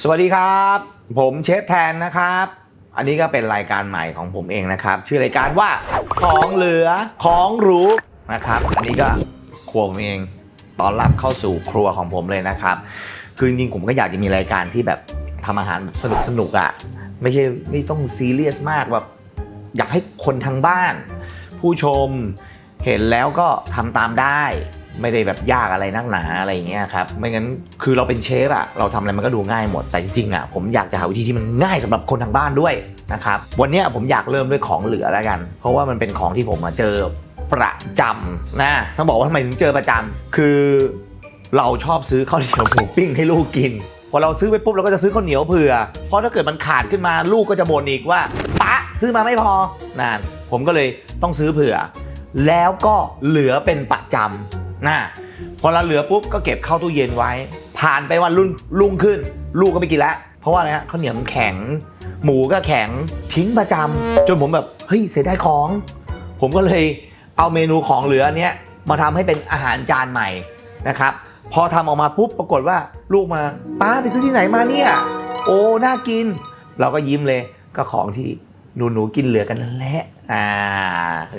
สวัสดีครับ ผมเชฟแทนนะครับ อันนี้ก็เป็นรายการใหม่ของผมเองนะครับ ชื่อรายการว่าของเหลือของรูนะครับ อันนี้ก็ครัวผมเองตอนรับเข้าสู่ครัวของผมเลยนะครับ คือจริงๆผมก็อยากจะมีรายการที่แบบทำอาหารแบบสนุกๆอะ่ะไม่ใช่ไม่ต้องซีเรียสมากแบบอยากให้คนทางบ้าน ผู้ชมเห็นแล้วก็ทำตามได้ ไม่ได้แบบยากอะไรนักหนาอะไรอย่างเงี้ยครับไม่งั้นคือเราเป็นเชฟอะเราทำอะไรมันก็ดูง่ายหมดแต่จริงๆอะผมอยากจะหาวิธีที่มันง่ายสำหรับคนทางบ้านด้วยนะครับวันนี้ผมอยากเริ่มด้วยของเหลือแล้วกัน เพราะว่ามันเป็นของที่ผมมาเจอประจำนะต้องบอกว่าทำไมถึงเจอประจำคือเราชอบซื้อข้าวเหนียวหมูปิ้งให้ลูกกิน พอเราซื้อไปปุ๊บเราก็จะซื้อข้าวเหนียวเผื่อ เพราะถ้าเกิดมันขาดขึ้นมาลูกก็จะบ่นอีกว่าปะซื้อมาไม่พอนั่นผมก็เลยต้องซื้อเผื่อ แล้วก็เหลือเป็นประจำ นะพอเราเหลือปุ๊บก็เก็บเข้าตู้เย็นไว้ ผ่านไปวันรุ่นรุ่งขึ้น ลูกก็ไม่กินแล้วเพราะว่าอะไรฮะข้าวเหนียวมันแข็ง หมูก็แข็งทิ้งประจำจนผมแบบเฮ้ยเสียดายของ ผมก็เลยเอาเมนูของเหลือเนี้ยมาทำให้เป็นอาหารจานใหม่นะครับพอทำออกมาปุ๊บปรากฏว่าลูกมาป้าไปซื้อที่ไหนมาเนี่ย โอ้น่ากิน เราก็ยิ้มเลยก็ของที่หนูหนูๆกินเหลือกันนั่นแหละอ่า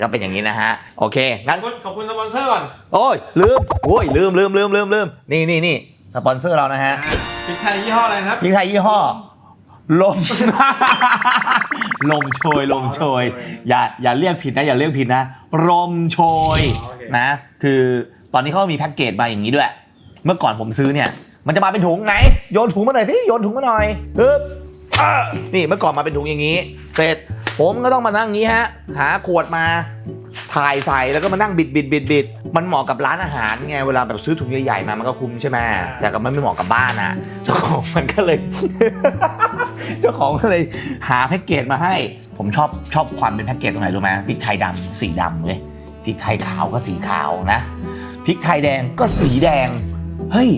ก็เป็นอย่างนี้นะฮะ โอเค งั้น ขอบคุณขอบคุณสปอนเซอร์ก่อนโอ้ย ลืม โอ้ย ลืมลืมลืมลืมลืมนี่นี่นี่สปอนเซอร์เรานะฮะพริกไทยยี่ห้ออะไรนะครับพริกไทยยี่ห้อ ลม ลมโชย ลมโชย อย่าอย่าเรียกผิดนะ อย่าเรียกผิดนะ ลมโชยโอเคนะ คือตอนนี้เขามีแพ็กเกจมาอย่างนี้ด้วย เมื่อก่อนผมซื้อเนี่ย มันจะมาเป็นถุงไหน โยนถุงมาหน่อยสิ โยนถุงมาหน่อยฮึบอ่านี่เมื่อก่อนมาเป็นถุงอย่างนี้ เสร็จ ผมก็ต้องมานั่งอย่างนี้ฮะ หาขวดมาถ่ายใส่แล้วก็มานั่งบิดบิดบิดบิดมันเหมาะกับร้านอาหารไงเวลาแบบซื้อถุงใหญ่ๆมามันก็คุ้มใช่ไหมแต่ก็มันไม่เหมาะกับบ้านอะเจ้าของมันก็เลย เจ้าของก็เลยหาแพ็กเกจมาให้ ผมชอบชอบความเป็นแพ็กเกจตรงไหนรู้ไหมพริกไทยดำสีดำเลยพริกไทยขาวก็สีขาวนะพริกไทยแดงก็สีแดงเฮ้ย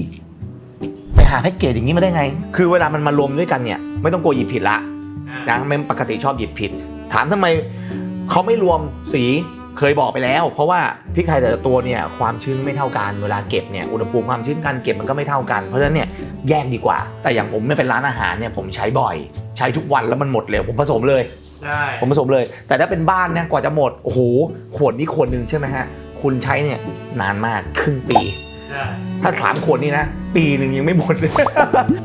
ไปหาแพ็กเกจอย่างนี้มาได้ไง คือเวลามันมารวมด้วยกันเนี่ยไม่ต้องกลัวหยิบผิดละนะไม่ปกติชอบหยิบผิด ถามทำไมเขาไม่รวมสีเคยบอกไปแล้ว เพราะว่าพริกไทยแต่ละตัวเนี่ยความชื้นไม่เท่ากันเวลาเก็บเนี่ยอุณหภูมิความชื้นการเก็บมันก็ไม่เท่ากันเพราะฉะนั้นเนี่ยแยกดีกว่า แต่อย่างผมเนี่ยเป็นร้านอาหารเนี่ยผมใช้บ่อย ใช้ทุกวันแล้วมันหมดเร็วผมผสมเลยใช่ผมผสมเลย แต่ถ้าเป็นบ้านเนี่ยกว่าจะหมดโอ้โหขวดนี้ขวดหนึ่งใช่ไหมฮะคุณใช้เนี่ยนานมากครึ่งปีใช่ถ้าสามขวดนี่นะ ปีหนึ่งยังไม่หมดเลย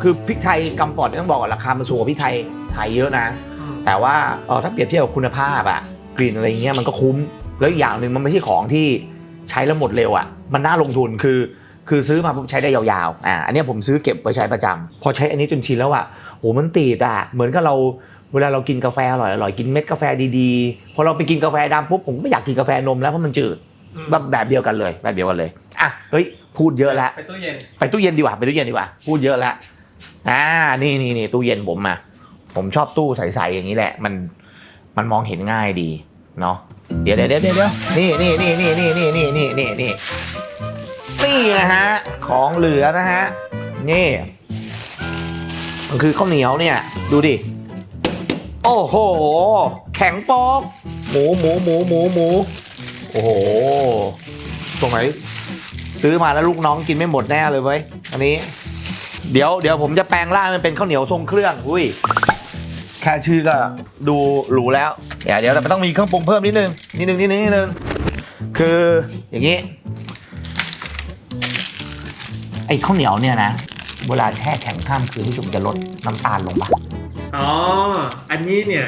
คือพริกไทยกำปอดเนี่ยต้องบอกก่อนราคามันสูงกว่าพริกไทยไทยเยอะนะอืม แต่ว่าเออถ้าเปรียบเทียบกับคุณภาพอะกลิ่นอะไรเงี้ยมันก็คุ้ม แล้วอีกอย่างหนึ่งมันไม่ใช่ของที่ใช้แล้วหมดเร็วอะมันน่าลงทุนคือ คือซื้อมาปุ๊บใช้ได้ยาวๆอ่าอันเนี้ยผมซื้อเก็บไว้ใช้ประจำพอใช้อันนี้จนชินแล้วอะโหมันติดอะเหมือนกับเราเวลาเรากินกาแฟอร่อยอร่อยกินเม็ดกาแฟดีๆพอเราไปกินกาแฟดำปุ๊บผมก็ไม่อยากกินกาแฟนมแล้วเพราะมันจืดอืมแบบแบบเดียวกันเลยแบบเดียวกันเลยอะเฮ้ยพูดเยอะแล้วไปตู้เย็นไปตู้เย็นดีกว่าไปตู้เย็นดีกว่าพูดเยอะแล้วอ่านี่นี่นี่ตู้เย็นผมมา ผมชอบตู้ใสๆอย่างนี้แหละ มันมันมองเห็นง่ายดีเนาะเดี๋ยวเดี๋ยวเดี๋ยวเดี๋ยวนี่นี่นี่นี่นี่นี่นี่นี่นี่นี่นี่นะฮะของเหลือนะฮะนี่มันคือข้าวเหนียวเนี่ย ดูดิ โอ้โห แข็งป๊กหมูหมูหมูหมูหมูโอ้โหตรงไหนซื้อมาแล้วลูกน้องกินไม่หมดแน่เลยเว้ยอันนี้ เดี๋ยวเดี๋ยวผมจะแปลงร่างมันเป็นข้าวเหนียวทรงเครื่อง อุ้ย แค่ชื่อก็ดูหรูแล้วเดี๋ยวเดี๋ยวแต่มันต้องมีเครื่องปรุงเพิ่มนิดนึงนิดนึงนิดนึงนิดนึงคืออย่างนี้ไอ้ข้าวเหนียวเนี่ยนะเวลาแช่แข็งข้ามคืนที่สุดจะลดน้ำตาลลงปะอ๋อ อันนี้เนี่ย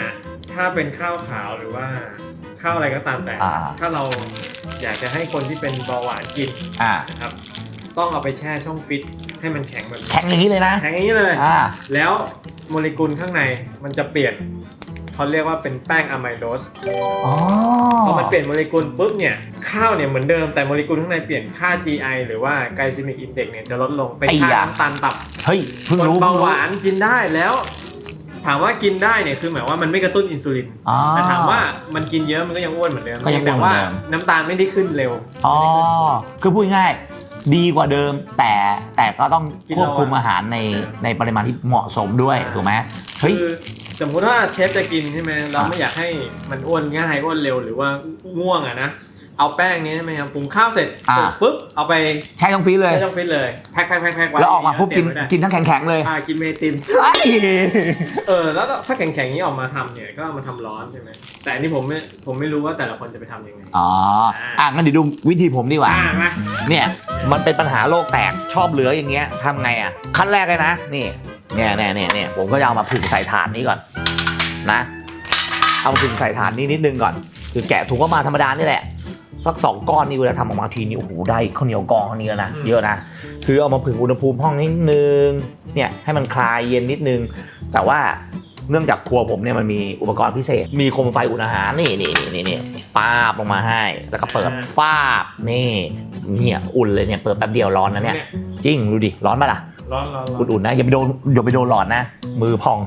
ถ้าเป็นข้าวขาวหรือว่าข้าวอะไรก็ตามแต่ อ่า ถ้าเราอยากจะให้คนที่เป็นเบาหวานกินอ่านะครับ ต้องเอาไปแช่ช่องฟิตให้มันแข็งแบบนี้แข็งอย่างนี้เลยนะแข็งอย่างนี้เลย อ่า แล้ว โมเลกุลข้างในมันจะเปลี่ยนเขาเรียกว่าเป็นแป้งอะไมโลสอ๋อพอมันเปลี่ยนโมเลกุลปุ๊บเนี่ยข้าวเนี่ยเหมือนเดิมแต่โมเลกุลข้างในเปลี่ยนค่า GI หรือว่า glycemic index เนี่ยจะลดลงเป็นค่าน้ำตาลต่ำเฮ้ยเพิ่งคนรู้เบาเพิ่งหรู้วานกินได้แล้ว ถามว่ากินได้เนี่ยคือหมายว่ามันไม่กระตุ้นอินซูลินอ๋อแต่ถามว่ามันกินเยอะมันก็ยังอ้วนเหมือนเดิมก็ยังอ้วนแต่ว่าเหมือนเดิมน้ำตาลไม่ได้ขึ้นเร็วอ๋อคือพูดง่ายๆ ดีกว่าเดิม แต่แต่ก็ต้องกินควบคุมระวังอาหารในเออในปริมาณที่เหมาะสมด้วยถูกไหมเฮ้ย คือสมมุติว่าเชฟจะกินใช่ไหมเราอะไม่อยากให้มันอ้วนง่ายอ้วนเร็วหรือว่าง่วงอะนะ เอาแป้งนี้ใช่ไหมครับปรุงข้าวเสร็จอ่า เสร็จปุ๊บเอาไปใช้ทั้งฟรีเลย ใช้ช่องฟิตเลยแพ็คแพ็คแพ็คแพ็คไว้แล้วออกมาปุ๊บกินเตรียมไว้ได้กินทั้งแข็งๆเลยอ่ากินเมติมไอ้เออแล้วถ้าแข็งๆนี้ออกมาทำเนี่ยก็เอามาทำร้อนใช่ไหมแต่อันนี้ผมไม่ผมไม่รู้ว่าแต่ละคนจะไปทำยังไงอ๋ออะงั้นเดี๋ยวดูวิธีผมดีกว่า อ่ามาเนี่ยมันเป็นปัญหาโลกแตกชอบเหลืออย่างเงี้ยทำไงอะขั้นแรกเลยนะนี่เนี่ยเนี่ยเนี่ยเนี่ยผมก็จะเอามาผึ่งใส่ถาดนี้ก่อนนะ เอามาผึ่งใส่ถาดนี้นิดนึงก่อน คือแกะถุงก็มาธรรมดานี่แหละ สักสองก้อนนี่เวลาทำออกมาทีนี้โอ้โหได้ข้าวเหนียวกองเท่านี้แล้วนะเยอะนะคือเอามาผึ่งอุณหภูมิห้องนิดนึงเนี่ยให้มันคลายเย็นนิดนึง แต่ว่าเนื่องจากครัวผมเนี่ยมันมีอุปกรณ์พิเศษ มีโคมไฟอุ่นอาหารนี่นี่นี่นี่นี่ป้าบลงมาให้ แล้วก็เปิดฟาบนี่เนี่ยอุ่นเลยเนี่ยเปิดแป๊บเดียวร้อนนะเนี่ยจริงดูดิร้อนปะล่ะ ร้อนร้อนร้อน อุ่นๆนะอย่าไปโดนอย่าไปโดนหลอดนะ มือพอง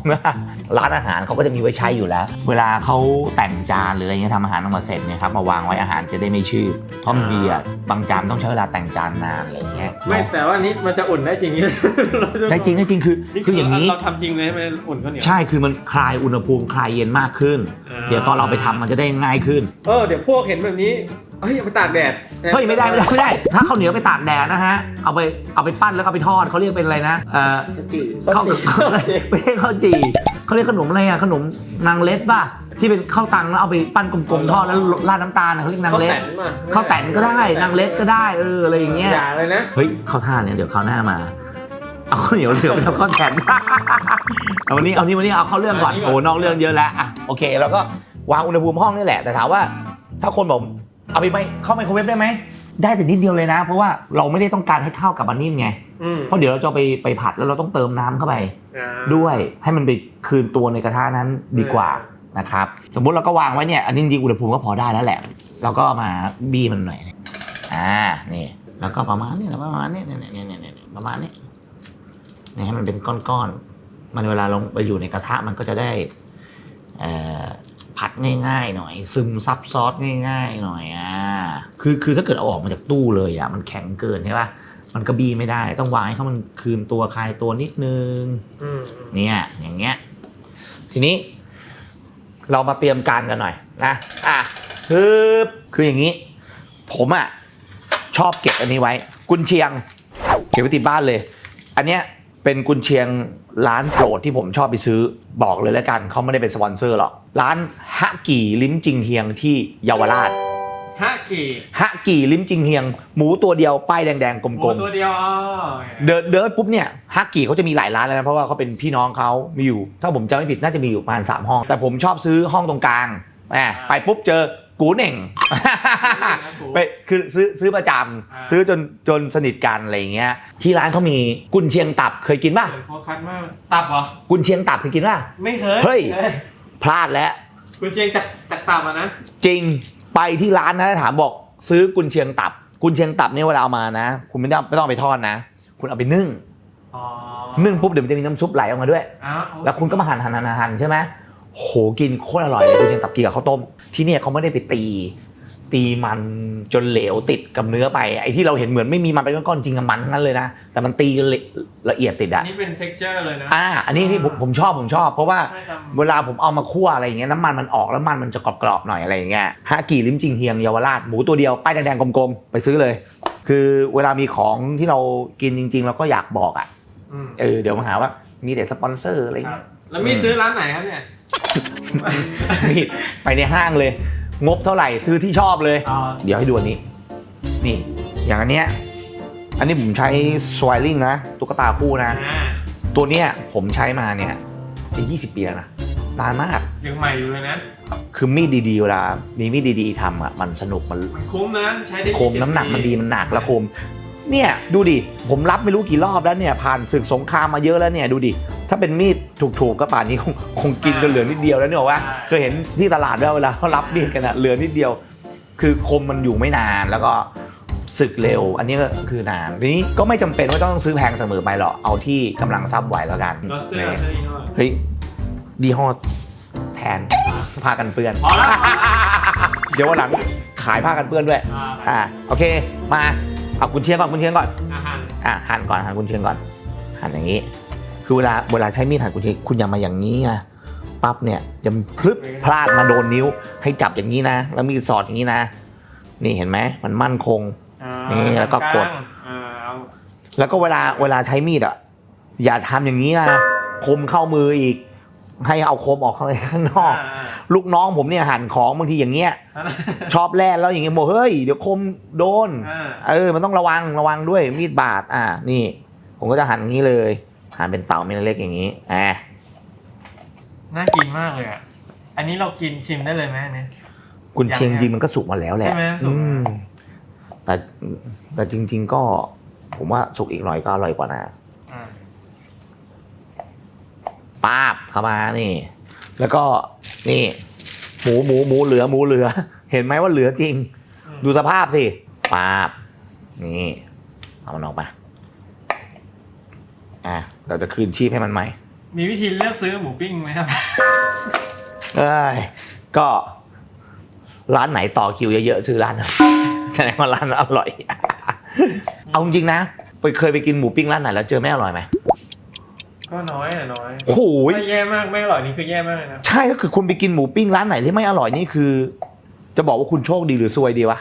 ร้านอาหารเขาก็จะมีไว้ใช้อยู่แล้ว เวลาเขาแต่งจานหรืออะไรเงี้ยทำอาหารออกมาเสร็จเนี่ยครับมาวางไว้อาหารจะได้ไม่ชืดเพราะบางทีอะบางจานต้องใช้เวลาแต่งจานนานอะไรเงี้ยไม่แต่ว่านี้มันจะอุ่นได้จริงได้จริงได้จริงคือนี่คืออย่างนี้ เราทำจริงเลยใช่ไหมอุ่นข้าวเหนียวใช่คือมันคลายอุณหภูมิคลายเย็นมากขึ้นอ่าเดี๋ยวตอนเราไปทำมันจะได้ง่ายขึ้น เออเดี๋ยวพวกเห็นแบบนี้ เฮ้ยเอาไปตากแดดเฮ้ยไม่ได้ไม่ได้ไม่ได้ ถ้าข้าวเหนียวไปตากแดดนะฮะ เอาไปเอาไปปั้นแล้วก็เอาไปทอดเขาเรียกเป็นอะไรนะเออข้าข้าววจี่ไม่ใช่ข้าวจี่เขาเรียกขนมอะไรอะขนมนางเล็ดป่ะที่เป็นข้าวตังแล้วเอาไปปั้นกลมๆทอดแล้วราดน้ำตาลอะเขาเรียกนางเล็ดข้าวแตนมาข้าวแตนก็ได้นางเล็ดก็ได้เอออะไรอย่างเงี้ยอย่าเลยนะเฮ้ยข้าวท่าเนี่ยเดี๋ยวข้าวหน้ามาเอาข้าวเหนียวเหลืองไปทำข้าวแตนเอาวันนี้เอานี้วันนี้เอาเข้าเรื่องก่อนเอาอันนี้ก่อนโอ้นอกเรื่องเยอะแล้วอะโอเค แล้วก็วางอุณหภูมิห้องนี่แหละแต่ถามว่า ถ้าคนบอก เอาไปไหมเข้าไมโครเวฟได้ไหมได้แต่นิดเดียวเลยนะ เพราะว่าเราไม่ได้ต้องการให้ข้าวกับมันนิ่มไงอืมเพราะเดี๋ยวเราจะเอาไปไปผัดแล้วเราต้องเติมน้ำเข้าไป อ่า ด้วยให้มันไปคืนตัวในกระทะนั้นดีกว่านะครับสมมุติเราก็วางไว้เนี่ยอันนี้จริงๆอุณหภูมิก็พอได้แล้วแหละ เราก็มาบี้มันหน่อยอ่านี่แล้วก็ประมาณนี้นะประมาณนี้เนี่ยเนี่ยเนี่ยเนี่ยประมาณนี้เนี่ยให้มันเป็นก้อนๆมันเวลาลงไปอยู่ในกระทะมันก็จะได้เอ่อ ผัดง่ายๆหน่อย ซึมซับซอสง่ายๆหน่อยอ่าคือคือถ้าเกิดเอาออกมาจากตู้เลยอะมันแข็งเกินใช่ปะมันก็บี้ไม่ได้ ต้องวางให้เขามันคืนตัวคลายตัวนิดนึงอืมเนี่ยอย่างเงี้ย ทีนี้ เรามาเตรียมการกันหน่อยนะอะคือคืออย่างนี้ ผมอะชอบเก็บอันนี้ไว้ กุนเชียง เก็บไว้ติดบ้านเลย อันเนี้ย เป็นกุนเชียงร้านโปรดที่ผมชอบไปซื้อบอกเลยแล้วกันเขาไม่ได้เป็นสปอนเซอร์หรอก ร้านฮะกี่ลิ้มจิงเฮียงที่เยาวราชฮะกี่ฮะกี่ลิ้มจิงเฮียง หมูตัวเดียวป้ายแดงๆกหมูลมๆตัวเดียวอ๋อเดินเดินปุ๊บเนี่ยฮักกี้เขาจะมีหลายร้านแล้วนะเพราะว่าเขาเป็นพี่น้องเขามีอยู่ ถ้าผมจำไม่ผิดน่าจะมีอยู่ประมาณสามห้อง แต่ผมชอบซื้อห้องตรงกลางแหมไปปุ๊บเจอ กูเหน่งไปคือซื้อซื้อประจำซื้อจนจนสนิทกันอะไรอย่างเงี้ยที่ร้านเขามีกุนเชียงตับเคยกินป่ะเหมือนโคคัสมากตับเหรอกุนเชียงตับเคยกินป่ะไม่เคยเฮ้ยไม่คพลาดแล้วคุณเชียงจากจากตับอะนะจริงไปที่ร้านนะถามบอกซื้อกุนเชียงตับ กุนเชียงตับเนี่ยเวลาเอามานะ คุณไม่ต้องไม่ต้องเอาไปทอดนะ คุณเอาไปนึ่งอ๋อนึ่งปุ๊บเดี๋ยวมันจะมีน้ำซุปไหลออกมาด้วยอ้าวแล้วคุณก็มาหั่นหั่นหั่นหั่นใช่ไหมโหกินโคตรอร่อยเลยคุณยังตับกินกับข้าวต้ม ที่เนี่ยเขาไม่ได้ไปตี ตีมันจนเหลวติดกับเนื้อไปไอ้ที่เราเห็นเหมือนไม่มีมันเป็นก้อนๆจริงกับมันทั้งนั้นเลยนะแต่มันตีจนละละเอียดติดอัอะ นนี้เป็น texture เลยนะ อ่า อันนี้ที่ผมผมชอบผมชอบ เพราะว่าใช่ครับ เวลาผมเอามาคั่วอะไรอย่างเงี้ยน้ำมันมันออกแล้วมันมันจะกรอบๆหน่อยอะไรอย่างเงี้ยฮากิลิ้มจิงเฮียงเยาวราชหมูตัวเดียวป้ายแดงๆกลมๆไปซื้อเลย คือเวลามีของที่เรากินจริง ๆ เราก็อยากบอกอะอืมเออเดี๋ยวมาหาว่ามีแต่สปอนเซอร์อะไรครัเงี้บยแล้วมีซื้อร้านไหนครับเนี่ย นี่ไปในห้างเลย งบเท่าไหร่ซื้อที่ชอบเลยอ๋อเดี๋ยวให้ดูอันนี้ นี่ อย่างอันเนี้ย อันนี้ผมใช้สวายลิงนะ ตุ๊กตาคู่นะ อ่าตัวเนี้ยผมใช้มาเนี่ยจะ20 ปีแล้วนะนานมาก ยังใหม่อยู่เลยนะ คือมีดดีๆเวลามีมีดดีๆทำอะ มันสนุก มันมันคุ้มนะ ใช้ได้คม20น้ำหนักมันดีปีมันหนักแล้วคม เนี่ย ดูดิ ผมรับไม่รู้กี่รอบแล้วเนี่ย ผ่านศึกสงครามมาเยอะแล้วเนี่ย ดูดิ ถ้าเป็นมีดถูกๆก็ป่านนี้คงคงกินกันเหลือนิดเดียวแล้วเนี่ยว่าเคยเห็นที่ตลาดด้วยเวลาเขารับมีดกันอะเหลือนิดเดียว คือคมมันอยู่ไม่นานแล้วก็สึกเร็ว อันนี้ก็คือนานทีนี้ก็ไม่จำเป็นว่าต้องซื้อแพงเสมอไปหรอกเอาที่กำลังซับไหวแล้วกันรถเสื้อเสื้อยี่ห้อเฮ้ยดีฮอแทนผ้ากันเปื้อนพอแล้วเดี๋ยววันหลังขายผ้ากันเปื้อนด้วยอ่าอ่าโอเคมาเอากุนเชียงก่อนกุนเชียงก่อนอาหารอะหั่นก่อนหั่นกุนเชียงก่อนหั่นอย่างนี้ คือเวลาเวลาใช้มีดหั่นกุนเชียงคุณอย่ามาอย่างนี้นะปั๊บเนี่ยจะพลึบพลาดมาโดนนิ้ว ให้จับอย่างนี้นะ แล้วมีดสอดอย่างนี้นะ นี่เห็นไหมมันมั่นคงอ่านี่แล้วก็กดอ่าเอาแล้วก็เวลาเวลาใช้มีดอะอย่าทำอย่างนี้นะคมเข้ามืออีก ให้เอาคมออกข้างข้างนอกอ่าลูกน้องผมเนี่ยหั่นของบางทีอย่างเงี้ยอ่าชอบแล่แล้วอย่างเงี้ยบอกเฮ้ยเดี๋ยวคมโดนอ่าเออ มันต้องระวังระวังด้วยมีดบาดอ่านี่ ผมก็จะหั่นอย่างนี้เลย หั่นเป็นเต๋าเม็ดเล็กอย่างนี้อ่าน่ากินมากเลยอะ อันนี้เรากินชิมได้เลยไหมอันเนี่ยกุนเชียงยังไงจริงมันก็สุกมาแล้วแหละใช่ไหมสุกอืมามแต่แต่จริง ๆ ก็ผมว่าสุกอีกหน่อยก็อร่อยกว่านะอ่าป้าบเข้ามานี่ แล้วก็นี่ หมูหมูหมูเหลือหมูเหลือ เห็นไหมว่าเหลือจริง อืมดูสภาพสิป้าบนี่ เอามันออกมาอะ เราจะคืนชีพให้มันไหมมีวิธีเลือกซื้อหมูปิ้งไหมครับเอ้ยก็ร้านไหนต่อคิวเยอะๆซื้อร้านนั้น แสดงว่าร้านนั้นอร่อย เอาจริงๆนะไปเคยไปกินหมูปิ้งร้านไหนแล้วเจอไม่อร่อยไหมก็น้อยอะน้อยโอ้โหยไม่แย่มากไม่อร่อยนี่คือแย่มากเลยนะ ใช่ก็คือคุณไปกินหมูปิ้งร้านไหนที่ไม่อร่อยนี่คือ จะบอกว่าคุณโชคดีหรือซวยดีวะ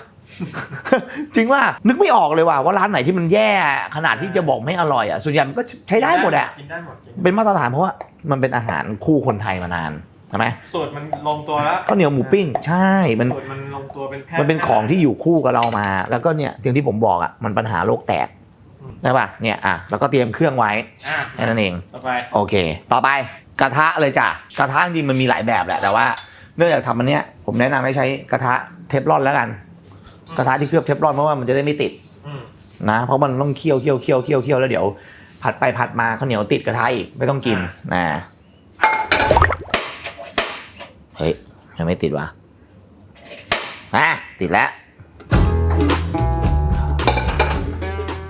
จริงว่านึกไม่ออกเลยว่าว่าร้านไหนที่มันแย่ขนาดที่จะบอกไม่อร่อยอะส่วนใหญ่มันก็ใช้ได้หมดอะกินได้หมดกินได้หมดเป็นมาตรฐานเพราะว่ามันเป็นอาหารคู่คนไทยมานานใช่ไหมสูตรมันลงตัวแล้วข้าวเหนียวหมูปิ้ง ใช่มันสูตรมันลงตัวเป็นแพทย์มันเป็นของที่อยู่คู่กับเรามา แล้วก็เนี่ยอย่างที่ผมบอกอะมันปัญหาโลกแตกใช่ป่ะเนี่ยอะแล้วก็เตรียมเครื่องไว้อะแค่นั้นเองต่อไปโอเค ต่อไปกระทะเลยจ้ะกระทะจริงๆมันมีหลายแบบแหละแต่ว่า เนื่องจากทำมันเนี้ยผมแนะนำให้ใช้กระทะเทฟลอนแล้วกัน กระทะที่เคลือบเทฟลอนเพราะว่ามันจะได้ไม่ติดอืมนะเพราะมันต้องเคี่ยวเคี่ยวเคี่ยวเคี่ยวเคี่ยวแล้วเดี๋ยวผัดไปผัดมาข้าวเหนียวติดกระทะอีกไม่ต้องกินนะเฮ้ยยังไม่ติดวะอะติดแล้ว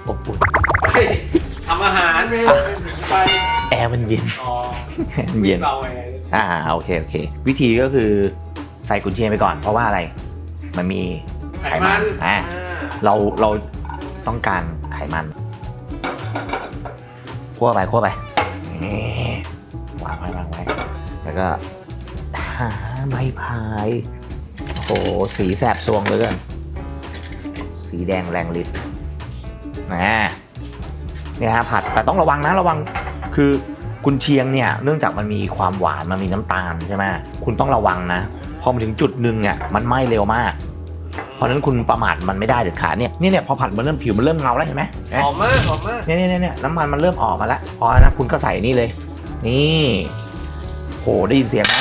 อบอุ่นเฮ้ยทำอาหารไม่ไม่ถึงไฟแอร์มันเย็นอ๋อแอร์มันเย็นเบาไงอ่าโอเคโอเค วิธีก็คือใส่กุนเชียงไปก่อนเพราะว่าอะไร มันมี ไขไขมัมันนอ่าอ่าเราเราต้องการไขมันคั่วไปคั่วไปนี่วางไว้วางไว้ แล้วก็หาใบพายโอ้โหสีแสบซวงเหลยกันสีแดงแรงฤทธิ์นะเนี่ยฮะผัดแต่ต้องระวังนะระวังคือกุนเชียงเนี่ยเนื่องจากมันมีความหวานมันมีน้ำตาลใช่ไหมคุณต้องระวังนะพอมาถึงจุดหนึ่งเนี่ยมันไหม้เร็วมาก เพราะฉะนั้นคุณประมาทมันไม่ได้เด็ดขาดเนี่ยเนี่ยเนี่ยพอผัดมันเริ่มผิวมันเริ่มเงาแล้วเห็นไหมเห็นไหมหอมมากหอมมากเนี่ยเนี่ยเนี่ยน้ำมันมันเริ่มออกมาแล้วพอนะคุณก็ใส่นี่เลย นี่โหได้ยินเสียงไหม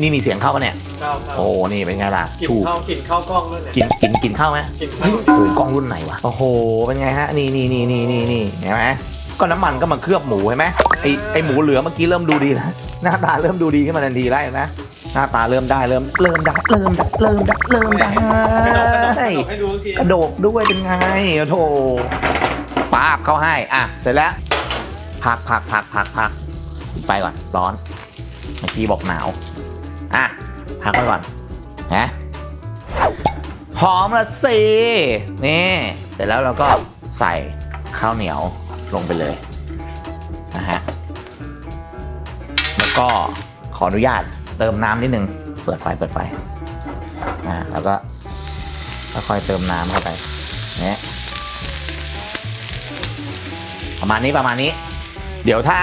นี่มีเสียงเข้าปะเนี่ยเข้าเข้าโอ้นี่เป็นไงล่ะกลิ่นชูเข้ากลิ่นเข้ากล้องด้วยเนี่ยกินกินกินเข้าไหมกลิ่นเฮ้เข้ายโอ้โหกล้องรุ่นไหนวะ โอ้โห เป็นไงฮะ นี่นี่นี่นี่นี่นี่เห็นไหมก็น้ำมันก็มาเคลือบหมูเห็นไหมไอไอหมูเหลือเมื่อกี้เริ่มดูดีแล้วหน้าตาเริ่มดูดีขึ้นมาทันทีแล้วเห็นไหม หน้าตาเริ่มได้เริ่มเริ่มได้เริ่มได้เริ่มได้เริ่มได้กระโดดกระโดดให้ดูทีกระโดดด้วยเป็นไงโอ้โถปาบเข้าให้อะเสร็จแล้วพักพักพักพักพักไปก่อนร้อนเมื่อกี้บอกหนาวอะพักไว้ก่อนนะหอมละสินี่เสร็จแล้วเราก็ใส่ข้าวเหนียวลงไปเลยนะฮะแล้วก็ขออนุญาต เติมน้ำนิดนึงเปิดไฟเปิดไฟอะแล้วก็ค่อยๆเติมน้ำเข้าไปเนี่ยประมาณนี้ประมาณนี้ เดี๋ยวถ้า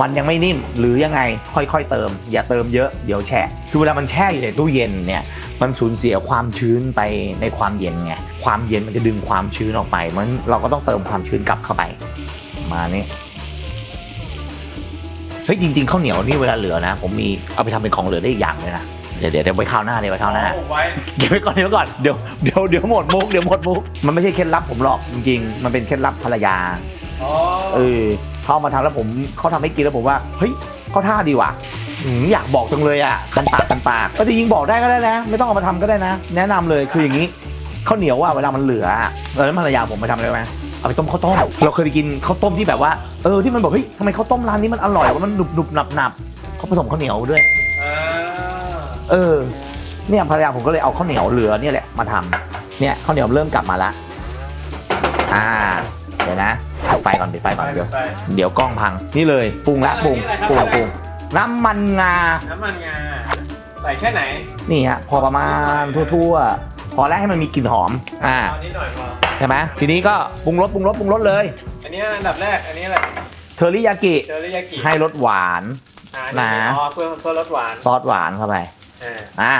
มันยังไม่นิ่มหรือยังไงค่อยๆเติม อย่าเติมเยอะเดี๋ยวแฉะคือเวลามันแช่อยู่ในตู้เย็นเนี่ยมันสูญเสียความชื้นไปในความเย็นไงความเย็นมันจะดึงความชื้นออกไปมันเราก็ต้องเติมความชื้นกลับเข้าไป มานี้ ฮ้ยจริงๆข้าวเหนียวนี่เวลาเหลือนะ ผมมีเอาไปทำเป็นของเหลือได้อีกอย่างเลยนะเดี๋ยวเดี๋ยวเดี๋ยวไว้ข้าวหน้าเดี๋ยวไว้ข้าวหน้า เอาไว้เก็บไว้ก่อนเดี๋ยวไว้ก่อนเดี๋ยวเดี๋ยวเดี๋ยวหมดมุกเดี๋ยวหมดมุกมันไม่ใช่เคล็ดลับผมหรอกจริงๆ มันเป็นเคล็ดลับภรรยาอ๋อเออเขาเอามาทำแล้วผมเขาทำให้กินแล้วผมว่าเฮ้ยเขาท่าดีว่ะอืมอยากบอกจังเลยอะคันปากคันปากก็จริงๆบอกได้ก็ได้นะ ไม่ต้องเอามาทำก็ได้นะ แนะนำเลยคืออย่างนี้ข้าวเหนียวอะเวลามันเหลืออะเออแล้วภรรยาผมไปทำอะไรรู้ไหม เอาไปต้มข้าวต้ม เราเคยไปกินข้าวต้มที่แบบว่า เออที่มันบอกเฮ้ยทำไมข้าวต้มร้านนี้มันอร่อยว่ามันหนุบหนุบหนับหนับเขาผสมข้าวเหนียวด้วยอ่าเออ เนี่ยภรรยาผมก็เลยเอาข้าวเหนียวเหลือเนี่ยแหละมาทำเนี่ยข้าวเหนียวเริ่มกลับมาละ อ่า เดี๋ยวนะปิดไฟก่อนปิดไฟก่อนเดี๋ยวไปเดี๋ยวกล้องพัง นี่เลยปรุงละปรุงปรุงปรุงน้ำมันงา น้ำมันงา ใส่แค่ไหน นี่ฮะพอประมาณทั่วๆพ ออแล้วให้มันมีกลิ่นหอม อ่า เอาอันนี้หน่อยพอ ใช่ไหมทีนี้ก็ปรุงรสปรุงรสปรุงรสเลย อันนี้อันดับแรก อันนี้อะไรเทอริยากิ เจอริยากิให้รสหวาน อ่านะอ๋อเพื่อเพื่อรสหวานซอสหวานเข้าไป อ่าอะ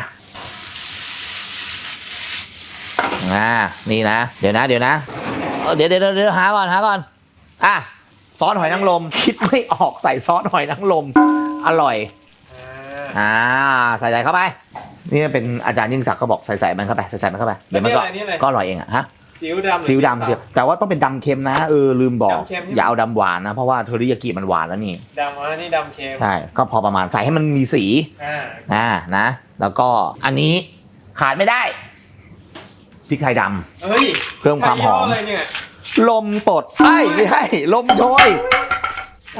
อ่า นี่นะ เดี๋ยวนะ เดี๋ยวนะเออเดี๋ยวเดี๋ยวเดี๋ยวหาก่อน หาก่อน อะ ซอสหอยนางรม คิดไม่ออกใส่ซอสหอยนางรม อร่อย อ่า อ่า ใส่ใส่เข้าไป นี่เป็นอาจารย์ยิ่งศักดิ์ก็บอกใส่ใส่มันเข้าไปใส่ใส่มันเข้าไปเดี๋ยวมันก็อันนี้อะไร ก็อร่อยเองอะฮะซีอิ๊วดำหรือซีอิ๊วดำเชียวแต่ว่าต้องเป็นดำเค็มนะเออลืมบอกดำเค็มใช่ไหม อย่าเอาดำหวานนะเพราะว่าเทอริยากิมันหวานแล้วนี่ดำอันนี้ดำเค็มใช่ก็พอประมาณใส่ให้มันมีสีอ่าอ่านะ แล้วก็อันนี้ขาดไม่ได้พริกไทยดำเฮ้ยเพิ่มความหอม ใช่ยี่อะไรเนี่ยลมตดใช่ไม่ใช่ลมโชย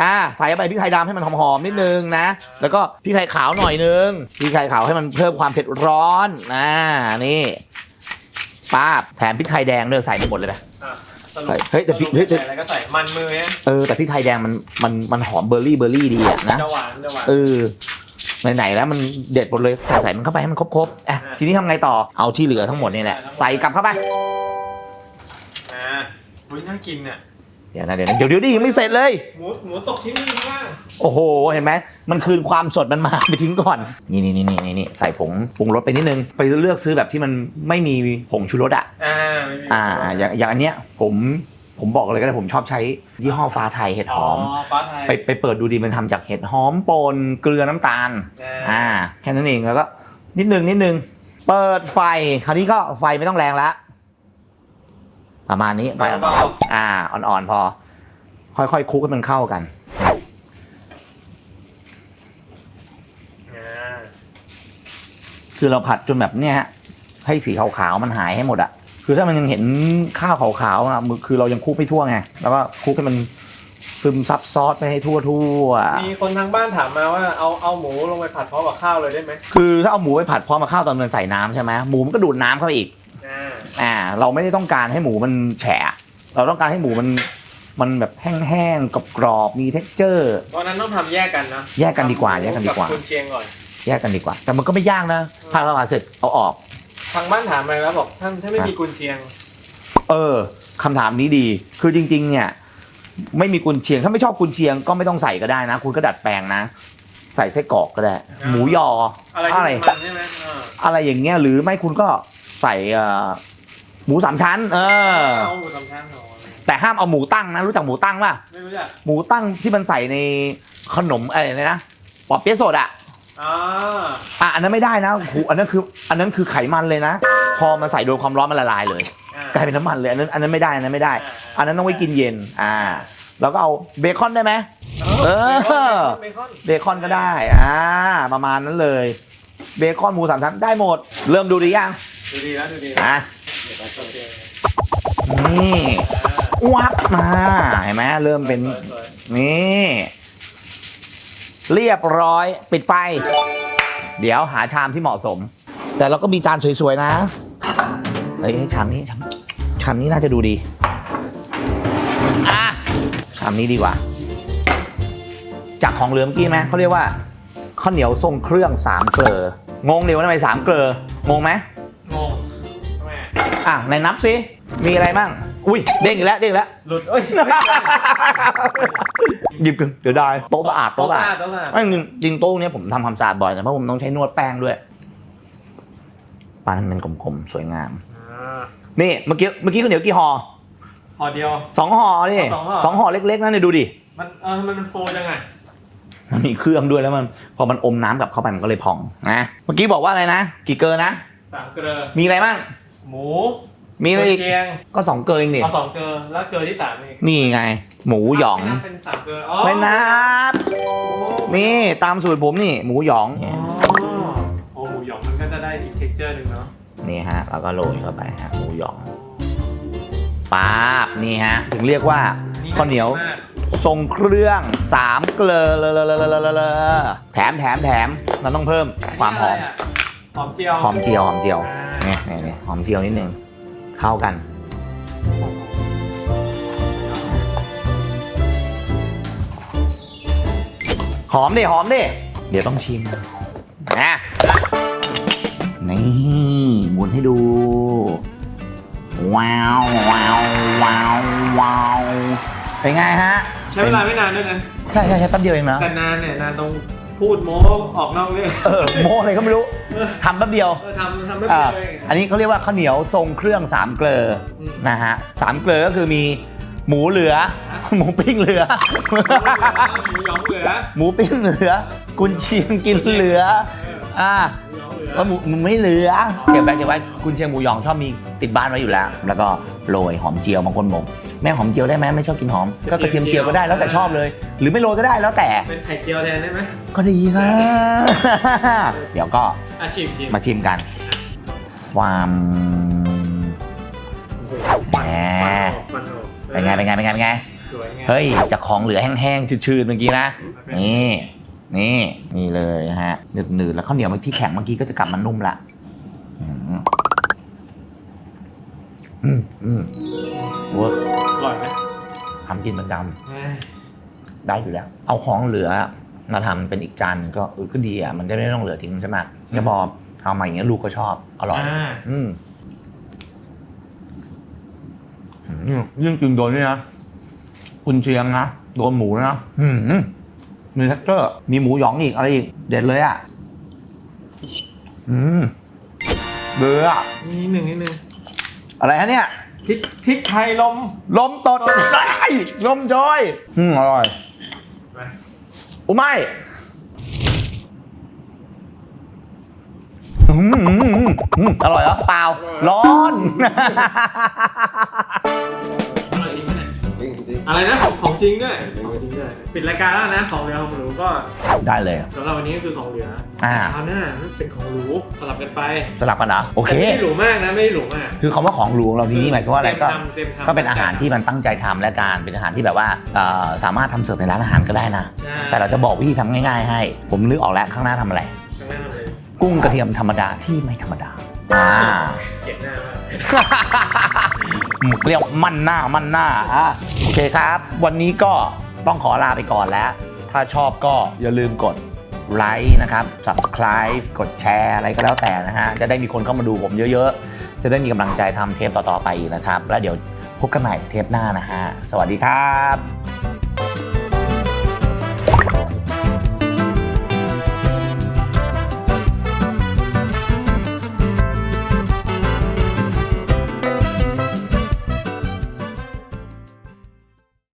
อ่าใส่เข้าไปพริกไทยดำให้มันหอมๆนิดนึงนะ แล้วก็พริกไทยขาวหน่อยนึงพริกไทยขาวให้มันเพิ่มความเผ็ดร้อนอ่านี่ป้าบแถมพริกไทยแดงด้วยใส่ไปหมดเลยนะอะสรุปเฮ้ยแต่พริกเฮ้ยแต่ใส่อะไรก็ใส่มันมือเนี่ยเออแต่พริกไทยแดงมันมันมันหอมเบอร์รี่เบอร์รี่ดีอะนะจะหวานจะหวาน เออไหนๆแล้วมันเด็ดหมดเลยใส่ใส่มันเข้าไปให้มันครบๆอะอะ ทีนี้ทำไงต่อเอาที่เหลือทั้งหมดนี่แหละใส่กลับเข้าไป อ่าอุ้ยน่ากินเนี่ย เดี๋ยวนะเดี๋ยวนะเดี๋ยวเดี๋ยวดิยังไม่เสร็จเลย หมูหมูตกชิ้นนึงข้างล่างโอ้โห เห็นไหม มันคืนความสดมันมา ไปทิ้งก่อน นี่นี่นี่นี่นี่ใส่ผงปรุงรสไปนิดนึง ไปเลือกซื้อแบบที่มันไม่มีผงชูรสอะ อ่าไม่มีอ่า อย่างอย่างอันเนี้ยผมผมบอกเลยก็ได้ผมชอบใช้ยี่ห้อฟ้าไทยเห็ดหอม ฟ้าไทย ไปไปเปิดดูดีมันทำจากเห็ดหอมป่นเกลือน้ำตาลอ่าแค่นั้นเองแล้วก็นิดนึงนิดนึง เปิดไฟ คราวนี้ก็ไฟไม่ต้องแรงละ ประมาณนี้ไฟอ่อนๆอ่าอ่อนๆพอ ค่อยๆคลุกให้มันเข้ากันอ่าคือเราผัดจนแบบเนี้ยฮะให้สีขาวๆมันหายให้หมดอะคือถ้ามันยังเห็นข้าวขาวๆอะมือคือเรายังคลุกไม่ทั่วไงแล้วก็คลุกให้มันซึมซับซอสไปให้ทั่วทั่วๆมีคนทางบ้านถามมาว่าเอาเอาหมูลงไปผัดพร้อมกับข้าวเลยได้ไหมคือถ้าเอาหมูไปผัดพร้อมกับข้าวตอนมันใส่น้ำใช่ไหมหมูมันก็ดูดน้ำเข้าไปอีก อ่าอ่า เราไม่ได้ต้องการให้หมูมันแฉะ เราต้องการให้หมูมันมันแบบแห้งๆกรอบๆมีเท็กเจอร์เพราะฉะนั้นต้องทำแยกกันนะแยกกันดีกว่าแยกกันดีกว่า บคุณเชียงก่อน แยกกันดีกว่า แต่มันก็ไม่ยากนะผัดผัดเสร็จเอาออก ทางบ้านถามมาแล้วบอกท่านถ้าไม่มีกุนเชียง เออคำถามนี้ดี คือจริง ๆ เนี่ย ไม่มีกุนเชียง ถ้าไม่ชอบกุนเชียงก็ไม่ต้องใส่ก็ได้นะ คุณก็ดัดแปลงนะ ใส่ไส้กรอกก็ได้อ่าหมูยออะไรที่มันมันใช่ไหมอ่าอะไรอย่างเงี้ยหรือไม่คุณก็ใส่เอ่อ หมูสามชั้น เออ เอาหมูสามชั้นเหรอแต่ห้ามเอาหมูตั้งนะรู้จักหมูตั้งป่ะไม่รู้จักหมูตั้งที่มันใส่ในขนมอะไรนะปอเปี๊ยะสดอะอ่าอะอันนั้นไม่ได้นะโอ้โหอันนั้นคืออันนั้นคือไขมันเลยนะ พอมาใส่โดนความร้อนมันละลายเลย อ่ากลายเป็นน้ำมันเลยอันนั้นอันนั้นไม่ได้อันนั้นไม่ได้อ่าอันนั้นต้องไว้กินเย็นอ่า แล้วก็เอาเบคอนได้ไหมเออเออ เบคอนเบคอนก็ได้อ่าประมาณนั้นเลย เบคอนหมูสามชั้นได้หมด เริ่มดูดียังดูดีแล้วดูดีอะเดี๋ยวเราเปิดเอง นี่อวับมาเห็นไหมเริ่มเป็น นี่ เรียบร้อยปิดไฟ เดี๋ยวหาชามที่เหมาะสม แต่เราก็มีจานสวยๆนะเฮ้ยชามนี้ชามชามนี้น่าจะดูดีอะชามนี้ดีกว่า จากของเหลือมกี้ไหมเขาเรียกว่าข้าวเหนียวทรงเครื่องสามเกลองงเดียว่าทำไมสามเกลองงไหม อะอะไหนนับสิมีอะไรบ้างอุ้ยเด้งอีกแล้วเด้งอีกแล้ว หลุดเอ้ย หยิบกันเดี๋ยวได้โต๊ะสะอาดโต๊ะโต๊ะสะสะอาอาดดโต๊ะสะอาด ไม่จริงจริงโต๊ะเนี้ยผมทำความสะอาดบ่อยนะเพราะผมต้องใช้นวดแป้งด้วยปลาให้มันกลมๆสวยงาม อ่านี่เมื่อกี้เมื่อกี้ข้าวเหนียวกี่ห่อห่อเดียว สองห่อนี่สองห่อ สองห่อเล็กๆนะเนี่ยดูดิมันเออทำไมมันโฟจังไงมันมีเครื่องด้วยแล้วมันพอมันอมน้ำกลับเข้าไปมันก็เลยพองนะเมื่อกี้บอกว่าอะไรนะ กี่เกลอนะสามเกลือมีอะไรบ้าง หมูมีอะไรอีกเชียงก็สองเกลอเองนี่เอาสองเกลือแล้วเกลือที่สามอีกนี่ไง หมูหยองไม่นับเป็นสามเกลืออ๋อไม่นับโอ้นี่ตามสูตรผมนี่ หมูหยองอ๋อโอ้หมูหยองมันก็จะได้อีกเท็กเจอร์หนึ่งเนาะนี่ฮะแล้วก็โรยเข้าไปฮะหมูหยองป๊าบนี่ฮะถึงเรียกว่าข้าวเหนียวมากทรงเครื่องสามเกลอเลอเลอเลอเลอเลอเลอแถมแถมแถมมันต้องเพิ่มความหอมนนี้ะไระ หอมเจียวหอมเจียวหอมเจียวอ่าเนี่ยเนี่ยเนี่ยหอมเจียวนิดนึงเข้ากันหอมดิหอมดิเดี๋ยวต้องชิมนะนี่หมุนให้ดู ว้าวว้าวว้าวว้าวเป็นไงฮะใช้เวลาไม่นานด้วยนะ ใช่ใช่ใช่แป๊บเดียวเองนะแต่นานเนี่ยนานตรง พูดโม้ออกนอกเรื่องเออโมอะไรก็ไม่รู้ทำแป๊บเดียว เออทำทำไม่อ่าเป็นเลย อันนี้เขาเรียกว่าข้าวเหนียวทรงเครื่องสามเกลออมนะฮะสามเกลอก็คือมีหมูเหลือ หมูปิ้งเหลือ หมูหยองเหลือ หมูปิ้งเหลือ กุนเชียงกินเหลืออ่าหมูหยองเหลือ ว่าหมูหมูไม่เหลือเก็บไว้เก็บไว้กุนเชียงหมูหยองชอบมีติดบ้านไว้อยู่แล้ว แล้วก็โรยหอมเจียวบางคนบอก แม่หอมเจียวได้ไหมไม่ชอบกินหอม ก็กระเทียมเจียวก็ได้แล้วแต่ชอบเลย หรือไม่โรยก็ได้แล้วแต่เป็นไข่เจียวแทนได้ไหมก็ดีนะ เดี๋ยวก็อาชิมชิมมาชิมกัน ความโอ้โหแหมปันออกเป็นไงเป็นไงเป็นไงเป็นไงสวยไงเฮ้ยจากของเหลือแห้งๆชืดๆเมื่อกี้นะนี่นี่นี่เลยฮะหนืดๆแล้วข้าวเหนียวเมื่อที่แข็งเมื่อกี้ก็จะกลับมานุ่มละอืมอืมอืมเวิร์กอ ร่อยไหมทำกินประจเอ้ยำได้อยู่แล้ว เอาของเหลือมาทำเป็นอีกจานก็เออก็ดีอะมันจะไม่ต้องเหลือทิ้งใช่ไหมจะบอกเอามาอย่างเงี้ยลูกก็ชอบอร่อยอ่าอืมอืมยิ่งกินโดนนี่นะกุนเชียงนะโดนหมูนะอืมมีเท็กเจอร์ มีหมูหยองอีกอะไรอีก เด็ดเลยอะอืมเบื่อนิดหนึ่งนิดหนึ่งอะไรฮะเนี่ย พริกพริกไทยลม ลมตดไอ้ยลมจอย อืมอร่อยไปอุยไม่อืมอืมอืมอืมอร่อยเหรอเปล่า ร้อน อะไรนะของของจริงด้วยของจริงด้วยปิดรายการแล้วนะของเหลือของหรูก็ได้เลย สำหรับวันนี้ก็คือของเหลืออ่า คราวหน้าเป็นของหรูสลับกันไปสลับกันเหรอโอเค แต่ไม่ได้หรูมากนะไม่ได้หรูมาก คือคำว่าของหลวงเราที่นี่หมายความว่าอะไรก็ เต็มทำเต็มทำก็เป็นอาหารที่มันตั้งใจทำและการเป็นอาหารที่แบบว่าเอ่อสามารถทำเสิร์ฟในร้านอาหารก็ได้นะ ใช่แต่เราจะบอกวิธีทำง่ายๆให้ ผมนึกออกแล้วข้างหน้าทำอะไร ข้างหน้าเลยกุ้งกระเทียมธรรมดาที่ไม่ธรรมดาอ่า เก็บหน้ามาก เรียกมั่นหน้ามั่นหน้าอะโอเคครับ วันนี้ก็ต้องขอลาไปก่อนแล้ว ถ้าชอบก็อย่าลืมกดไลค์นะครับ subscribe กดแชร์อะไรก็แล้วแต่นะฮะ จะได้มีคนเข้ามาดูผมเยอะๆ จะได้มีกำลังใจทำเทปต่อๆไปอีกนะครับ แล้วเดี๋ยวพบกันใหม่เทปหน้านะฮะ สวัสดีครับ